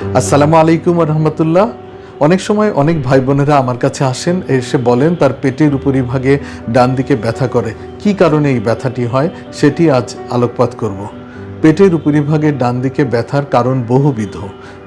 আসসালামু আলাইকুম রহমতুল্লাহ। অনেক সময় অনেক ভাই বোনেরা আমার কাছে আসেন, এসে বলেন, তার পেটের উপরিভাগে ডান দিকে ব্যথা করে। কি কারণে এই ব্যথাটি হয়? সেটি আজ আলোকপাত করব। পেটের উপরিভাগে ডান দিকে ব্যথার কারণ বহুবিধ।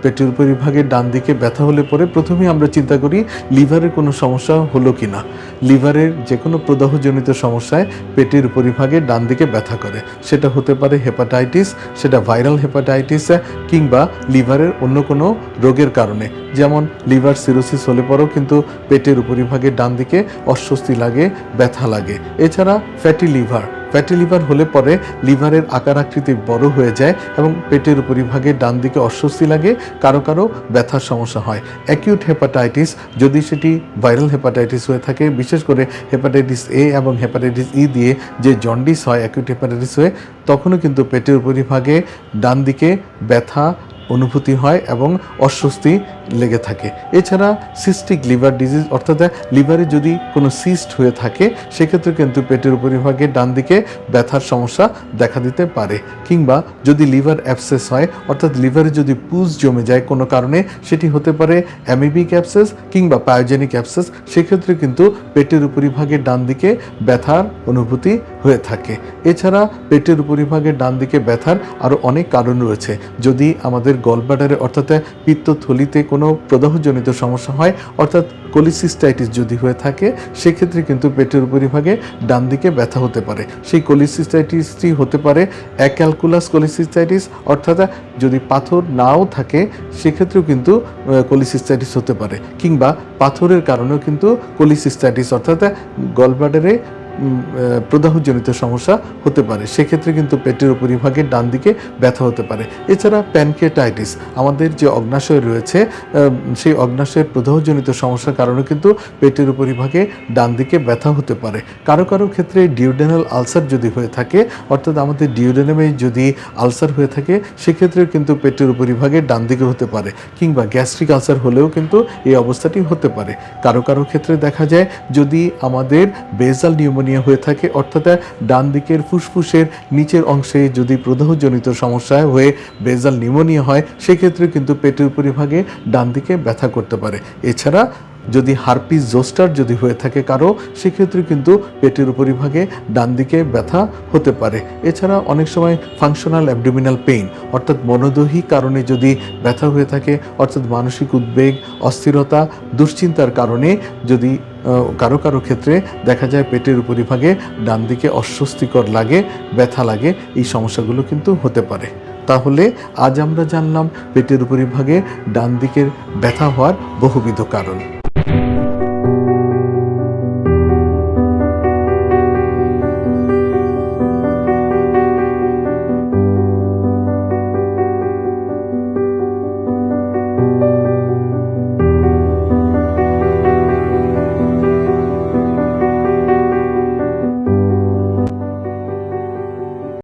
পেটের উপরিভাগে ডান দিকে ব্যথা হলে পরে প্রথমে আমরা চিন্তা করি, লিভারের কোনো সমস্যা হলো কি না লিভারের যে কোনো প্রদাহজনিত সমস্যায় পেটের উপরিভাগে ডান দিকে ব্যথা করে। সেটা হতে পারে হেপাটাইটিস, সেটা ভাইরাল হেপাটাইটিস কিংবা লিভারের অন্য কোনো রোগের কারণে। যেমন লিভার সিরোসিস হলে পরেও কিন্তু পেটের উপরিভাগে ডান দিকে অস্বস্তি লাগে, ব্যথা লাগে। এছাড়া ফ্যাটি লিভার ফ্যাটি লিভার হলে পরে লিভারের আকার আকৃতি বড় হয়ে যায় এবং পেটের উপরিভাগে ডান দিকে অস্বস্তি লাগে, কারও কারও ব্যথার সমস্যা হয়। অ্যাকিউট হেপাটাইটিস যদি সেটি ভাইরাল হেপাটাইটিস হয়ে থাকে, বিশেষ করে হেপাটাইটিস এ এবং হেপাটাইটিস ই দিয়ে যে জন্ডিস হয় অ্যাকিউট হেপাটাইটিস হয়ে, তখনও কিন্তু পেটের উপরিভাগে ডান দিকে ব্যথা অনুভূতি হয় এবং অস্বস্তি লেগে থাকে। এছাড়া সিস্টিক লিভার ডিজিজ অর্থাৎ লিভারে যদি কোনো সিস্ট হয়ে থাকে, সেক্ষেত্রে কিন্তু পেটের উপরিভাগে ডান দিকে ব্যথার সমস্যা দেখা দিতে পারে। কিংবা যদি লিভার অ্যাপসেস হয়, অর্থাৎ লিভারে যদি পুজ জমে যায় কোনো কারণে, সেটি হতে পারে অ্যামিবিক অ্যাপসেস কিংবা পায়োজেনিক অ্যাপসেস সেক্ষেত্রে কিন্তু পেটের উপরিভাগে ডান দিকে ব্যথার অনুভূতি হয়ে থাকে। এছাড়া পেটের উপরিভাগে ডান দিকে ব্যথার আরও অনেক কারণ রয়েছে। যদি আমাদের গলব্লাডারে অর্থাৎ পিত্তথলিতে কোনো প্রদাহজনিত সমস্যা হয়, অর্থাৎ কোলিসিস্টাইটিস যদি হয়ে থাকে, সেক্ষেত্রে কিন্তু পেটের উপরিভাগে ডান দিকে ব্যথা হতে পারে। সেই কোলিসিস্টাইটিসটি হতে পারে অ্যাক্যালকুলাস কোলিসিস্টাইটিস, অর্থাৎ যদি পাথর নাও থাকে, সেক্ষেত্রেও কিন্তু কোলিসিস্টাইটিস হতে পারে। কিংবা পাথরের কারণেও কিন্তু কোলিসিস্টাইটিস, অর্থাৎ গলব্লাডারে প্রদাহজনিত সমস্যা হতে পারে। সেক্ষেত্রে কিন্তু পেটের উপরিভাগে ডান দিকে ব্যথা হতে পারে। এছাড়া প্যানকেটাইটিস আমাদের যে অগ্নাশয় রয়েছে সেই অগ্নাশয়ের প্রদাহজনিত সমস্যার কারণে কিন্তু পেটের উপরিভাগে ডান দিকে ব্যথা হতে পারে। কারও কারও ক্ষেত্রে ডিওডেনাল আলসার যদি হয়ে থাকে, অর্থাৎ আমাদের ডিওডেনামে যদি আলসার হয়ে থাকে, সেক্ষেত্রেও কিন্তু পেটের উপরিভাগে ডান দিকে হতে পারে, কিংবা গ্যাস্ট্রিক আলসার হলেও কিন্তু এই অবস্থাটি হতে পারে। কারও কারও ক্ষেত্রে দেখা যায়, যদি আমাদের বেজাল নিউমোনিয়া হয়ে থাকে, অর্থাৎ ডান দিকের ফুসফুসের নিচের অংশে যদি প্রদাহজনিত সমস্যা হয়ে বেজাল নিউমোনিয়া হয় সেক্ষেত্রে কিন্তু পেটের উপরিভাগে ডান দিকে ব্যথা করতে পারে। এছাড়া যদি হারপিস জোস্টার যদি হয়ে থাকে কারও সেক্ষেত্রে কিন্তু পেটের উপরিভাগে ডান দিকে ব্যথা হতে পারে। এছাড়া অনেক সময় ফাংশনাল অ্যাবডোমিনাল পেইন অর্থাৎ মনোদৈহিক কারণে যদি ব্যথা হয়ে থাকে, অর্থাৎ মানসিক উদ্বেগ, অস্থিরতা, দুশ্চিন্তার কারণে যদি কারও কারও ক্ষেত্রে দেখা যায় পেটের উপরিভাগে ডান দিকে অস্বস্তিকর লাগে, ব্যথা লাগে, এই সমস্যাগুলো কিন্তু হতে পারে। তাহলে আজ আমরা জানলাম পেটের উপরিভাগে ডান দিকের ব্যথা হওয়ার বহুবিধ কারণ।